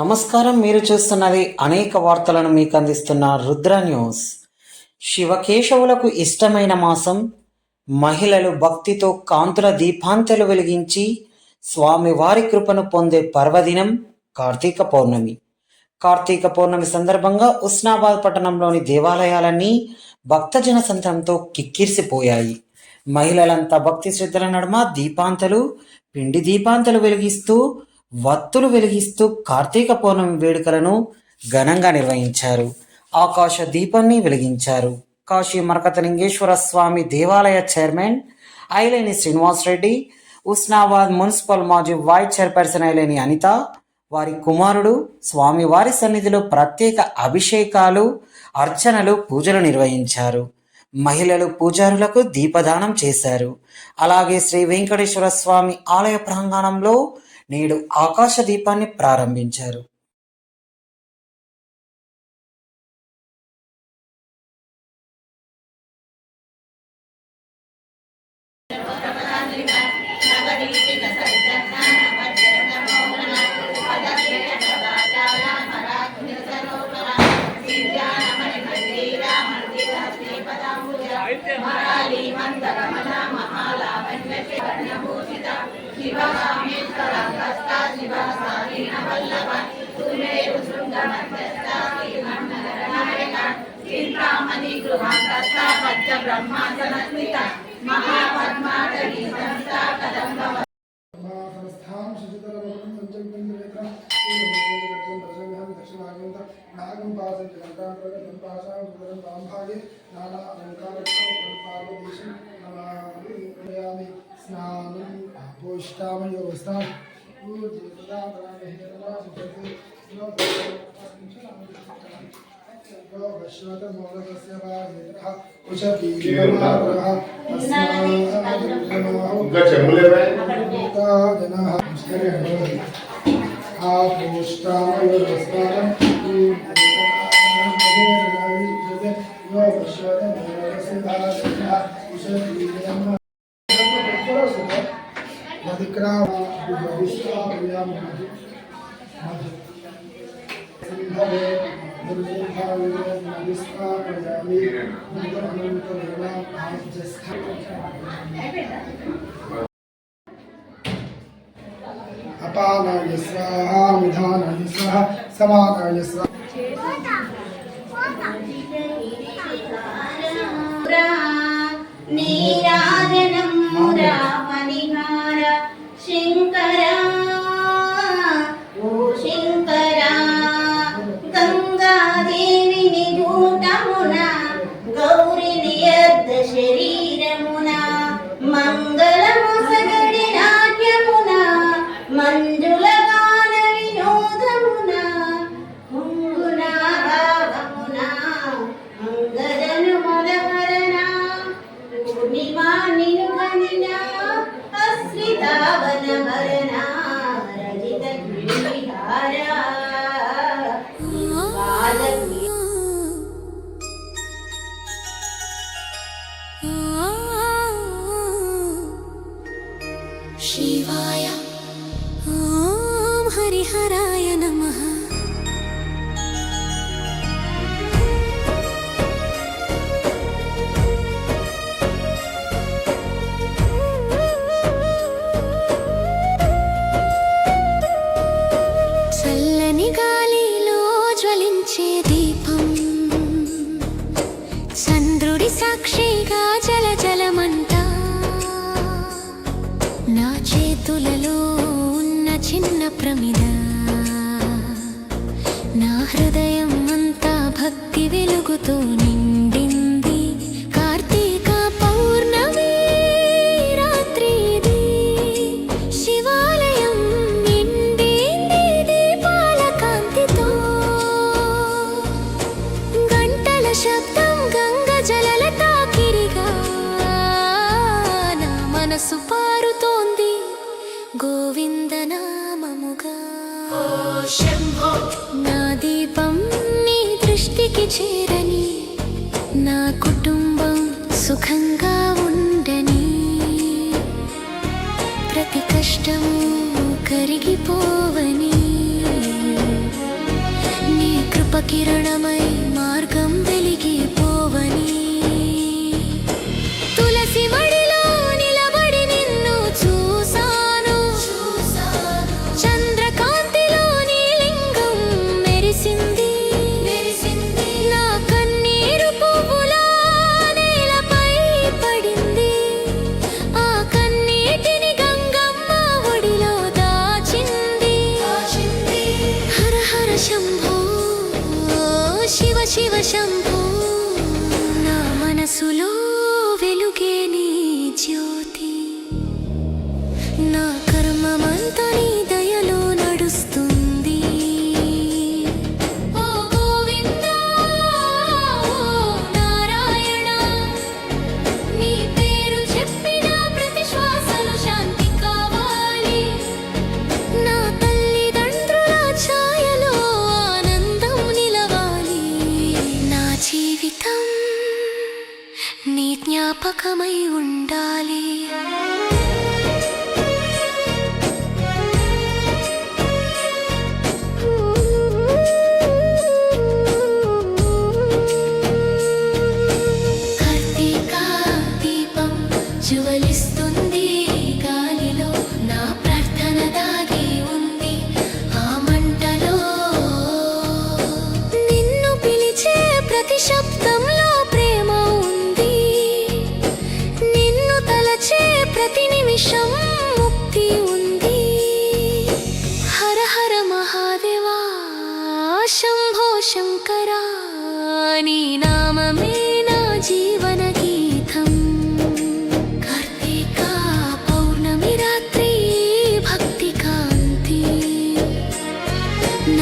నమస్కారం మీరు చూస్తున్నది అనేక వార్తలను మీకు అందిస్తున్న రుద్ర న్యూస్. శివకేశవులకు ఇష్టమైన మాసం మహిళలు భక్తితో కాంతుల దీపాంతలు వెలిగించి స్వామివారి కృపను పొందే పర్వదినం కార్తీక పౌర్ణమి. కార్తీక పౌర్ణమి సందర్భంగా ఉస్నాబాద్ పట్టణంలోని దేవాలయాలన్నీ భక్తజన సంతంతో కిక్కిరిసిపోయాయి. మహిళలంతా భక్తి శ్రద్ధల నడుమ దీపాంతలు పిండి దీపాంతలు వెలిగిస్తూ వత్తులు వెలిగిస్తూ కార్తీక పౌర్ణమి వేడుకలను ఘనంగా నిర్వహించారు. ఆకాశ దీపాన్ని వెలిగించారు. కాశీ మరకతలింగేశ్వర స్వామి దేవాలయ చైర్మన్ ఐలేని శ్రీనివాస్ రెడ్డి ఉస్నాబాద్ మున్సిపల్ మాజీ వైస్ చైర్పర్సన్ ఐలేని అనిత వారి కుమారుడు స్వామివారి సన్నిధిలో ప్రత్యేక అభిషేకాలు అర్చనలు పూజలు నిర్వహించారు. మహిళలు పూజారులకు దీపదానం చేశారు. అలాగే శ్రీ వెంకటేశ్వర స్వామి ఆలయ ప్రాంగణంలో నేడు ఆకాశ దీపాన్ని ప్రారంభించారు. समर्पित महापद्माटवी संस्था कदम्बव संस्थां शुचितरवं सञ्चयन्द्रनेत्रं दर्शयामि दक्षिणागन्त नागं पासं जगन्तान्तर्गतं पाशां सुतरं वाम्भागे नाना अलङ्कारक्षं पार्वतीशं नमामि स्नानं पोष्टामयोवस्था पूर्वदान्तरामहे नमः सुभगे ఇంకా చెమ్ములేవే అపానాయ స్వాహ విధానాయ స్వాహ సమానాయ స్వాహ నీరాజనం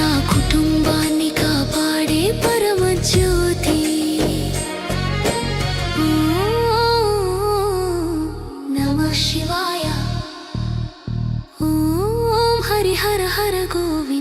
నా కుటుంబాన్ని కాపాడే పరమజ్యోతి. నమ శివాయ. ఓం హరి హర హర గోవి.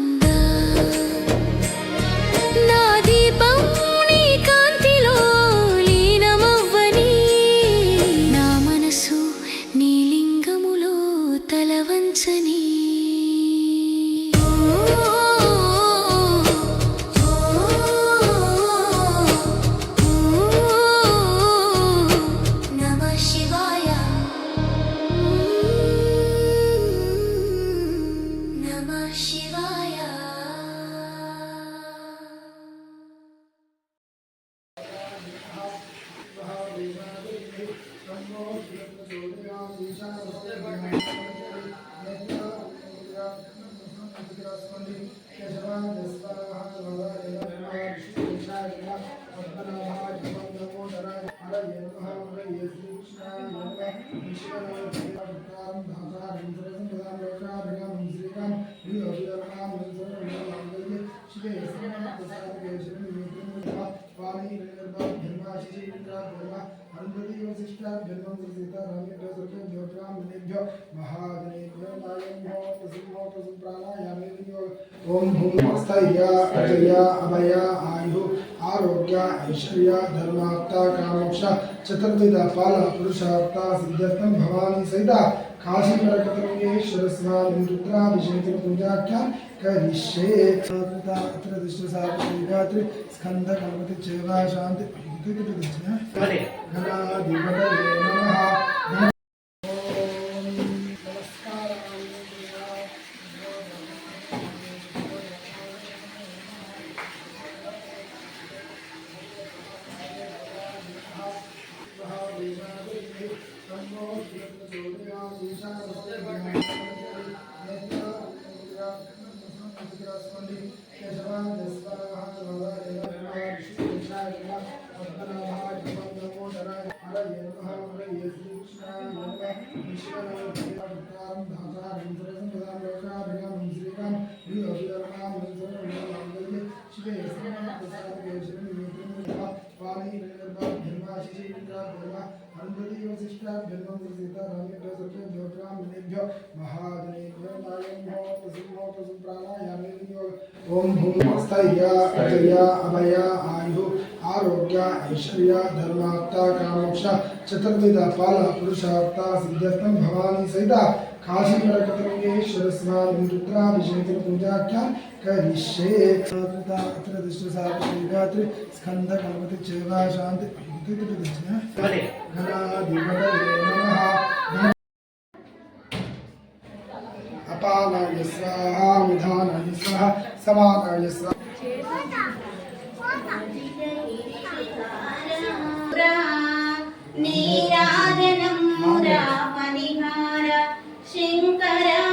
धनुं सीतारामेभ्यो सुख्यं ज्योतिरां मुनेभ्यो महागणेभ्यो नायभ्यो प्राणायामे ॐ भूमस्तया अजया अभया आयु आरोग्य ऐश्वर्य धर्मार्थ कामोक्ष चतुर्विध पाल पुरुषार्थ सिद्ध्यर्थं भवानी सहित काशी परकतमेश्वर स्वामी रुद्राभिषेक पूजाख्या करिष्ये अत्र दृष्टसात्रि स्कन्धकल्पति चेवा शान्ति 아, 네. 네. 하나, 둘, 하나, 네, गुरुवा अरुंधति वशिष्ठा भीर्मंत्र सीता रामेभ्यो सख्यो ज्योतिरां मुनिभ्यो महादनेभ्यो नागेभ्यो प्रसिंहो प्रसुप्राणायामे विनियोग ओम भूमस्तया अजया अभया आयु आरोग्य ऐश्वर्य धर्मार्थ कामोक्ष चतुर्विध पाल पुरुषार्थ सिद्ध्यर्थम भवानी सहिता काशी प्रकटमगेश्वर स्वामी रुद्राभिषेक पूजाख्या करिष्ये अत्र दृष्टसात्रिगात्रि स्कन्धकल्पति चैवा शान्ति అపానాయ స్వాహ విధానాయ స్వాహ సమానాయ స్వాహ నీరాజనం శంకర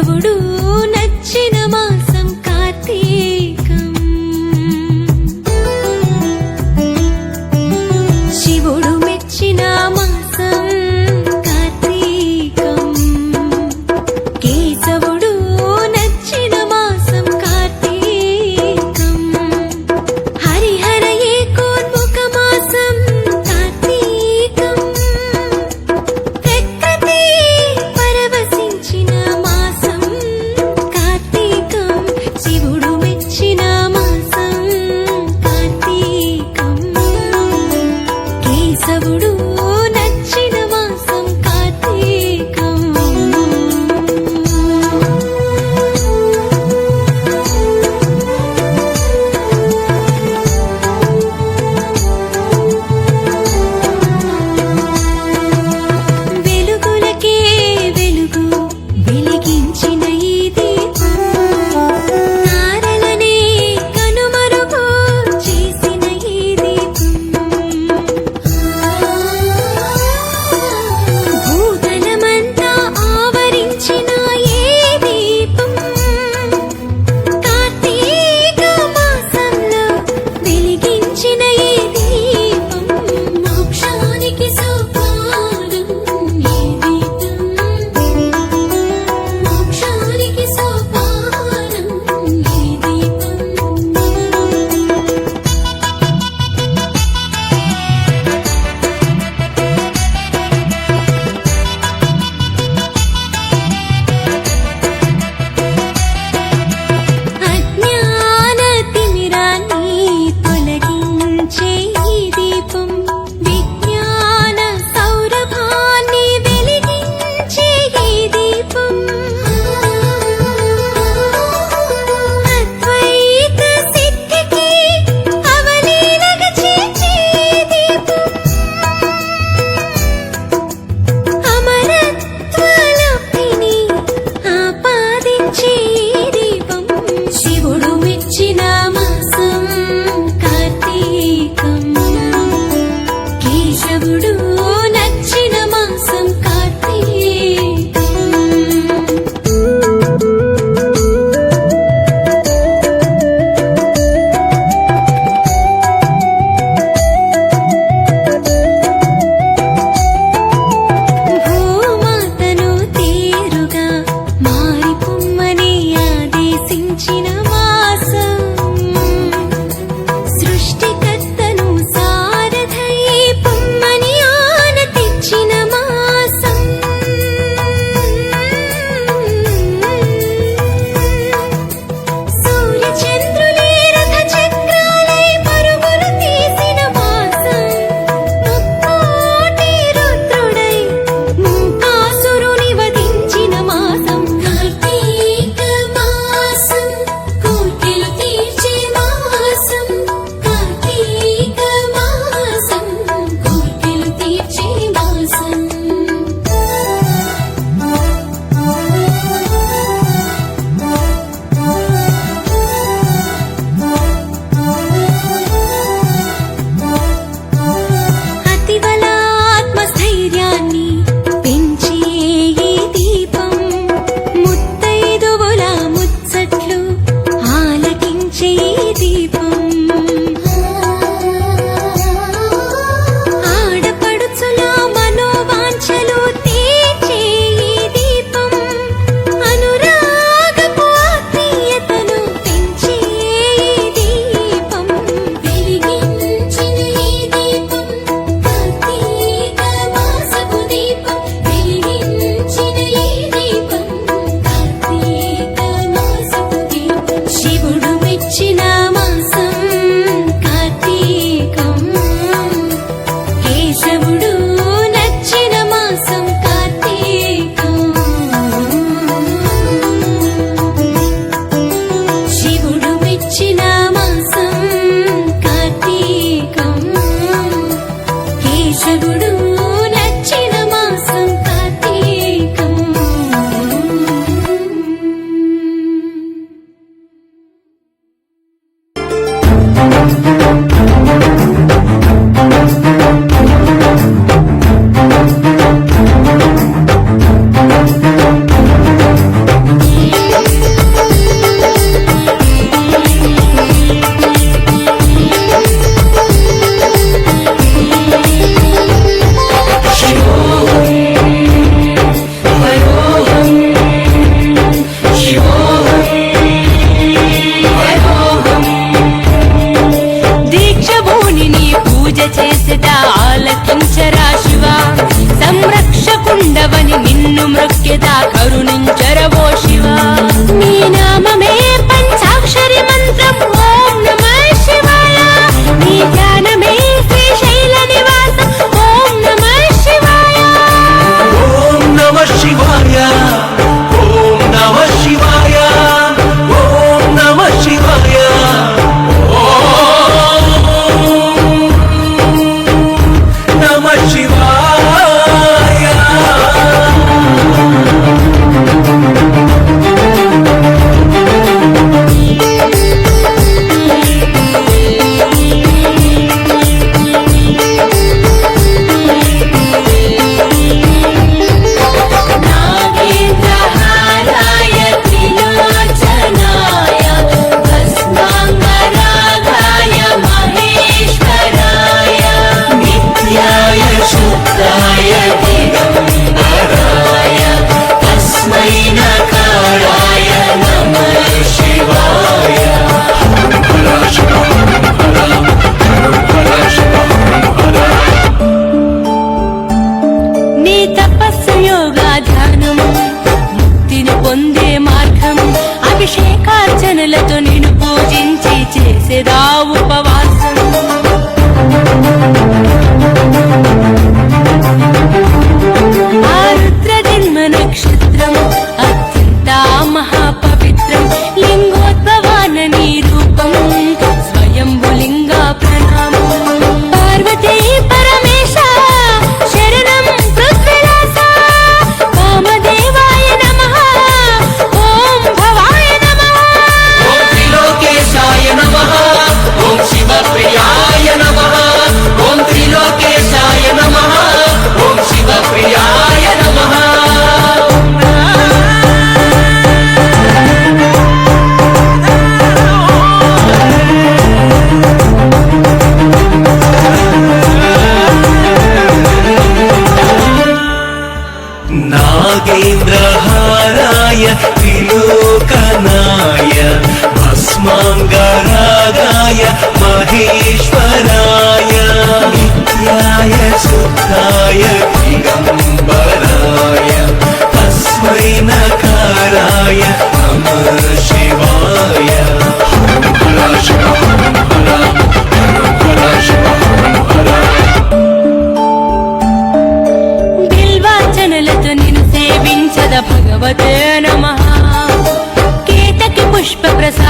దేవుడు त्रिलोकनाय भस्माङ्गरागाय महेश्वराय नित्याय शुद्धाय दिगम्बराय तस्मै नकाराय नमः शिवाय puxa pra prestar.